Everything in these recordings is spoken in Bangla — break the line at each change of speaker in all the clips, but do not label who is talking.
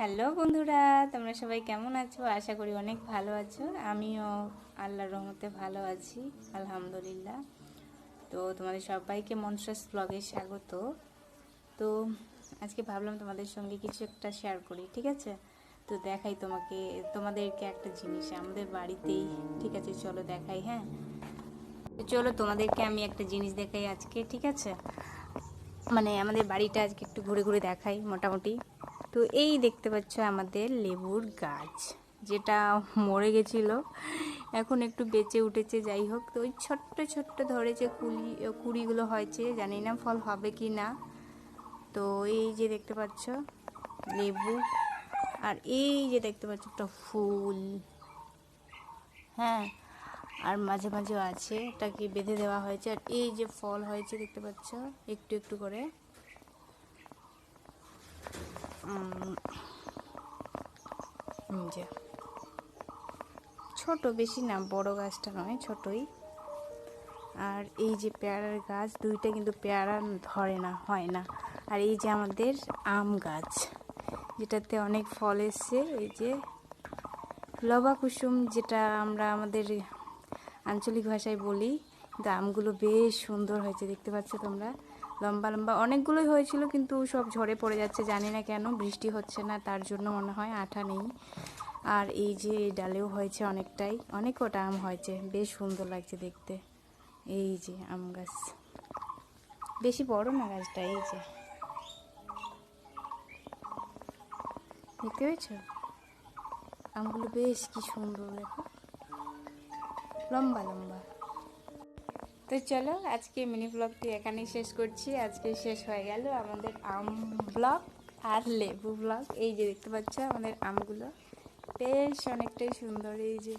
হ্যালো বন্ধুরা, তোমরা সবাই কেমন আছো? আশা করি অনেক ভালো আছো। আমিও আল্লাহর রহমতে ভালো আছি, আলহামদুলিল্লাহ। তো তোমাদের সবাইকে মনসাস ব্লগে স্বাগত। তো আজকে ভাবলাম তোমাদের সঙ্গে কিছু একটা শেয়ার করি, ঠিক আছে? তো দেখাই তোমাকে, তোমাদেরকে একটা জিনিস, আমাদের বাড়িতেই, ঠিক আছে? চলো দেখাই হ্যাঁ? চলো তোমাদেরকে আমি একটা জিনিস দেখাই আজকে, ঠিক আছে? মানে আমাদের বাড়িটা আজকে একটু ঘুরে ঘুরে দেখাই, মোটামুটি। তো এই দেখতে পাচ্ছ আমাদের লেবুর গাছ, যেটা মরে গেছিল, এখন একটু বেঁচে উঠেছে, যাই হোক। তো ওই ছোট্ট ছোট্ট ধরেছে কুলি, কুড়িগুলো হয়েছে, জানি না ফল হবে কি না। তো এই যে দেখতে পাচ্ছ লেবু, আর এই যে দেখতে পাচ্ছ একটা ফুল। হ্যাঁ আর মাঝে মাঝে আছে, এটাকে বেঁধে দেওয়া হয়েছে, আর এই যে ফল হয়েছে, দেখতে পাচ্ছ, একটু একটু করে। যে। ছোট বেশি না, বড় গাছটা নয়, ছোটই। আর এই যে পেয়ারার গাছ, দুইটা কিন্তু পেয়ারা ধরে না, হয় না। আর এই যে আমাদের আম গাছ, যেটাতে অনেক ফল এসছে, এই যে লবা কুসুম, যেটা আমরা আমাদের আঞ্চলিক ভাষায় বলি, কিন্তু আমগুলো বেশ সুন্দর হয়েছে, দেখতে পাচ্ছ তোমরা। লম্বা লম্বা অনেকগুলোই হয়েছিল, কিন্তু সব ঝরে পড়ে যাচ্ছে, জানি না কেন। বৃষ্টি হচ্ছে না, তার জন্য মনে হয় আঠা নেই। আর এই যে ডালেও হয়েছে অনেকটাই, অনেক কটা আম হয়েছে, বেশ সুন্দর লাগছে দেখতে। এই যে আম গাছ। বেশি বড় না গাছটা, এই যে। দেখতে পেয়েছ? আমগুলো বেশ কি সুন্দর, দেখো। লম্বা লম্বা তো চলো আজকে মিনি ব্লগটি এখানেই শেষ করছি। আজকে শেষ হয়ে গেল আমাদের আম ব্লগ আর লেবু ব্লগ এই যে দেখতে পাচ্ছ আমাদের আমগুলো। বেশ অনেকটাই সুন্দর, এই যে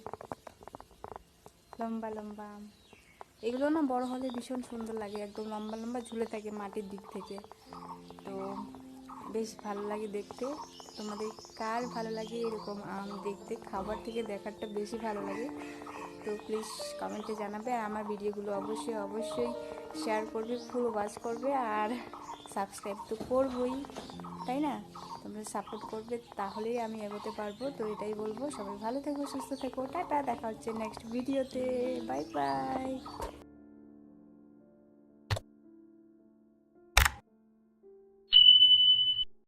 লম্বা লম্বা আম। এগুলো না বড় হলে ভীষণ সুন্দর লাগে, একদম লম্বা লম্বা ঝুলে থাকে মাটির দিক থেকে। তো বেশ ভালো লাগে দেখতে। তোমাদের কার ভালো লাগে এরকম আম দেখতে? খাবার থেকে দেখারটা বেশি ভালো লাগে। তো প্লিজ কমেন্টে জানাবে আর আমার ভিডিওগুলো অবশ্যই অবশ্যই শেয়ার করবে ফুল ওয়াচ করবে আর সাবস্ক্রাইব তো করবই, তাই না? তোমরা সাপোর্ট করবে তাহলেই আমি এগোতে পারব। তো এটাই বলব, সবাই ভালো থেকো, সুস্থ থেকো, টাটা, দেখা হচ্ছে নেক্সট ভিডিওতে বাই বাই